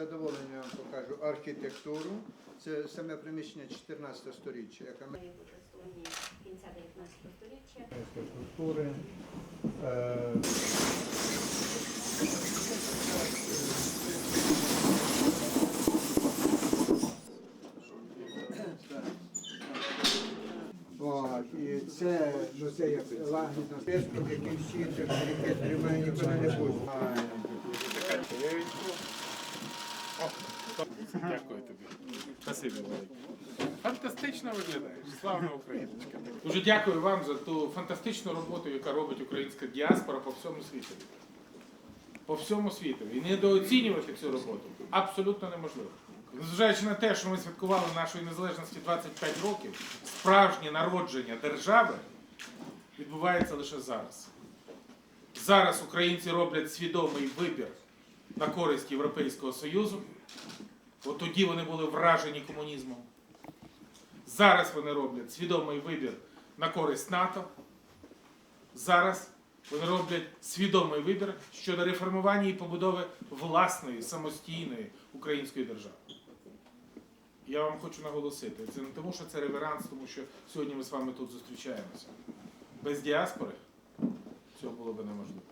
задоволенням вам покажу архітектуру. Це саме приміщення 14 сторіччя, яке ми Ми кінця 19 століття. культури. Е, це, ну це як який всі сертифікат тримає, ніколи не буде. Дякую тобі. Спасибі велике. Фантастично виглядаєш. Славна україночка. Дуже дякую вам за ту фантастичну роботу, яка робить українська діаспора по всьому світу. По всьому світу. І недооцінювати цю роботу абсолютно неможливо. Незважаючи на те, що ми святкували нашої незалежності 25 років, справжнє народження держави відбувається лише зараз. Зараз українці роблять свідомий вибір на користь Європейського Союзу. От тоді вони були вражені комунізмом. Зараз вони роблять свідомий вибір на користь НАТО. Зараз вони роблять свідомий вибір щодо реформування і побудови власної самостійної української держави. Я вам хочу наголосити, це не тому, що це реверанс, тому що сьогодні ми з вами тут зустрічаємося. Без діаспори цього було б неможливо.